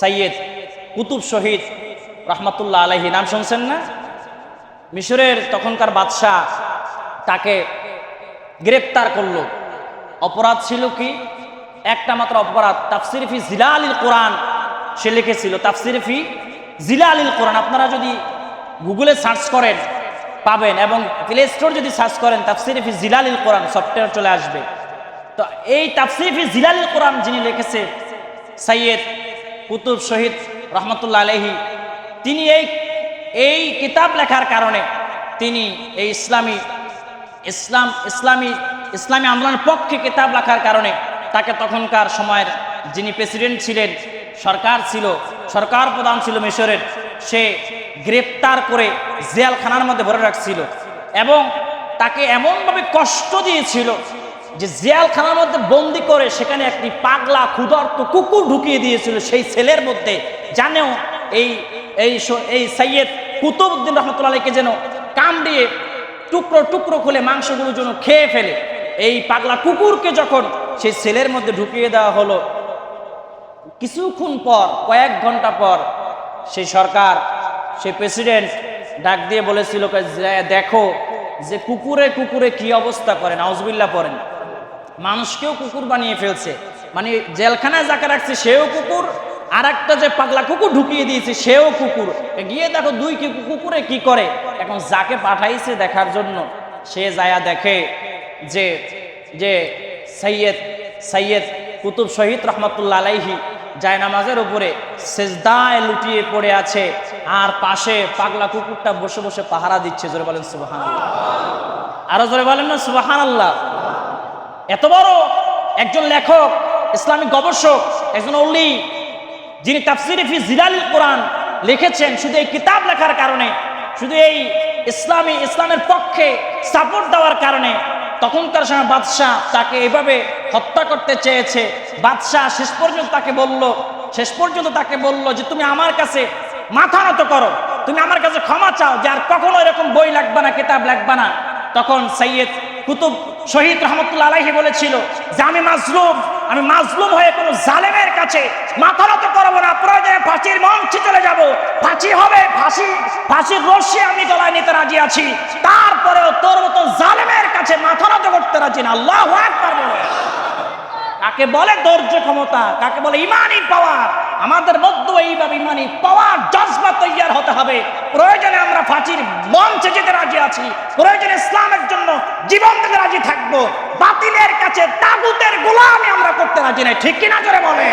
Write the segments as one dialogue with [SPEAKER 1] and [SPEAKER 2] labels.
[SPEAKER 1] সাইয়েদ কুতুব শহীদ রহমতুল্লাহ আলহি নাম শুনছেন না? মিশরের তখনকার বাদশাহ তাকে গ্রেপ্তার করল। অপরাধ ছিল কি? একটা মাত্র অপরাধ তাফসিরফি জিলা আলীল কোরআন সে লিখেছিল। তাফসিরফি জিলা আলীল কোরআন, আপনারা যদি গুগলে সার্চ করেন, পাবেন এবং প্লে স্টোর যদি সার্চ করেন তাফসিরফি আলীল কোরআন সফটওয়্যার চলে আসবে। তো এই তাফসিরফি জিলা আলীল কোরআন যিনি লিখেছে সৈয়দ কুতুব শহীদ রহমতুল্লাহ আলহি তিনি এই এই কিতাব লেখার কারণে তিনি এই ইসলামী, ইসলাম, ইসলামী ইসলামী আন্দোলনের পক্ষে কিতাব লেখার কারণে তাকে তখনকার সময়ের যিনি প্রেসিডেন্ট ছিলেন, সরকার ছিল, সরকার প্রধান ছিল মিশরের, সে গ্রেপ্তার করে জেলখানার মধ্যে ভরে রাখছিল এবং তাকে এমনভাবে কষ্ট দিয়েছিল যে জেলখানার মধ্যে বন্দি করে সেখানে একটি পাগলা, ক্ষুধার্ত কুকুর ঢুকিয়ে দিয়েছিল, সেই ছেলের মধ্যে। জানেও এই এই এই সৈয়দ কুতুবউদ্দিন রহমতুল্লাহকে যেন কামড়িয়ে টুকরো টুকরো খুলে মাংসগুলো যেন খেয়ে ফেলে। এই পাগলা কুকুরকে যখন সেই ছেলের মধ্যে ঢুকিয়ে দেওয়া হলো, কিছুক্ষণ পর, কয়েক ঘণ্টা পর, সেই সরকার, সেই প্রেসিডেন্ট ডাক দিয়ে বলেছিল দেখো যে কুকুরে কুকুরে কি অবস্থা করে নাউজবিল্লা পড়েন। মানুষকেও কুকুর বানিয়ে ফেলছে। মানে জেলখানায় যাকে রাখছে, সেও কুকুর আর একটা যে পাগলা কুকুর ঢুকিয়ে দিয়েছে, সেও কুকুর। গিয়ে দেখো দুই কি কুকুরে কি করে? এখন যাকে পাঠাইছে দেখার জন্য, সে যায়া দেখে যে যে সৈয়দ সৈয়দ কুতুব শহীদ রহমতুল্লাহ আলাইহি জায়নামাজের উপরে সেজদায় লুটিয়ে পড়ে আছে আর পাশে পাগলা কুকুরটা বসে বসে পাহারা দিচ্ছে। জোরে বলেন সুবাহান আরও জোরে বলেন না সুবাহান আল্লাহ এত বড় একজন লেখক, ইসলামিক গবেষক, একজন অলি যিনি তাফসির ফি জিলালিল কোরআন লিখেছেন, শুধু এই কিতাব লেখার কারণে, শুধু এই ইসলামী, ইসলামের পক্ষে সাপোর্ট দেওয়ার কারণে, তখনকার সময় বাদশাহ তাকে এভাবে হত্যা করতে চেয়েছে। বাদশাহ শেষ পর্যন্ত তাকে বলল, শেষ পর্যন্ত তাকে বলল যে, তুমি আমার কাছে মাথা নত করো, তুমি আমার কাছে ক্ষমা চাও, যে আর কখনো এরকম বই লাগবে না, কিতাব লাগবে না। তখন সৈয়দ কুতুব শহীদ রহমতুল্লাহ আলাইহি বলেছিল যে, আমি মাজলুম আমি মাজলুম হয়ে কোনো জালেমের কাছে মাথা নত করব না, প্রয়োজনে ফাঁসির মঞ্চে চলে যাব। ফাঁসি হবে, ফাঁসি ফাঁসির রশ্মি আমি গলায় নিতে রাজি আছি। তারপরেও তোর মতো জালেমের কাছে মাথা নত করতে রাজি না। আল্লাহ আকবার বলে। কাকে বলে ধৈর্য ক্ষমতা? কাকে বলে ইমানি পাওয়ার? আমাদের মধ্যে এইভাবে ইমানি পাওয়ার জজবা তৈয়ার হতে হবে। প্রয়োজনে আমরা ফাঁসির মঞ্চে যেতে রাজি আছি। প্রয়োজনে ইসলামের জন্য বাতিলের কাছে তাগুতের গোলামি আমরা করতে রাজি নাই। ঠিক কিনা বলে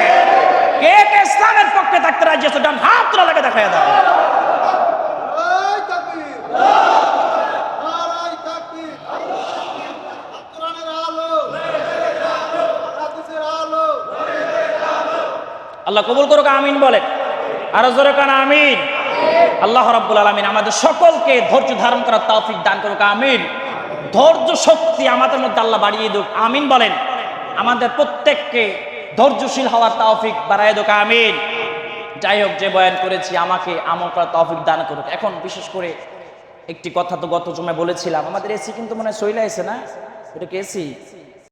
[SPEAKER 1] কে কে ইসলামের পক্ষে থাকতে রাজি আছে? ডান হাত তোলা লাগে দাও। আল্লাহ কবুল করুক আমিন বলেন। আরও জোরে কান আমিন। আল্লাহ রাব্বুল আলামিন আমাদের সকলকে ধৈর্য ধারণ করার তৌফিক দান করুক আমিন। ধৈর্য শক্তি আমাদের মধ্যে আল্লাহ বাড়িয়ে দুক। আমিন বলেন। আমাদের প্রত্যেককে ধৈর্যশীল হওয়ার তৌফিক বাড়াই দোক। আমিন। যাই হোক, যে বয়ান করেছি, আমাকে আমল করার তৌফিক দান করুক। এখন বিশেষ করে একটি কথা তো গত জমায় বলেছিলাম। আমাদের এসি কিন্তু মনে হয় সইলা এসে না? এটা কি এসি?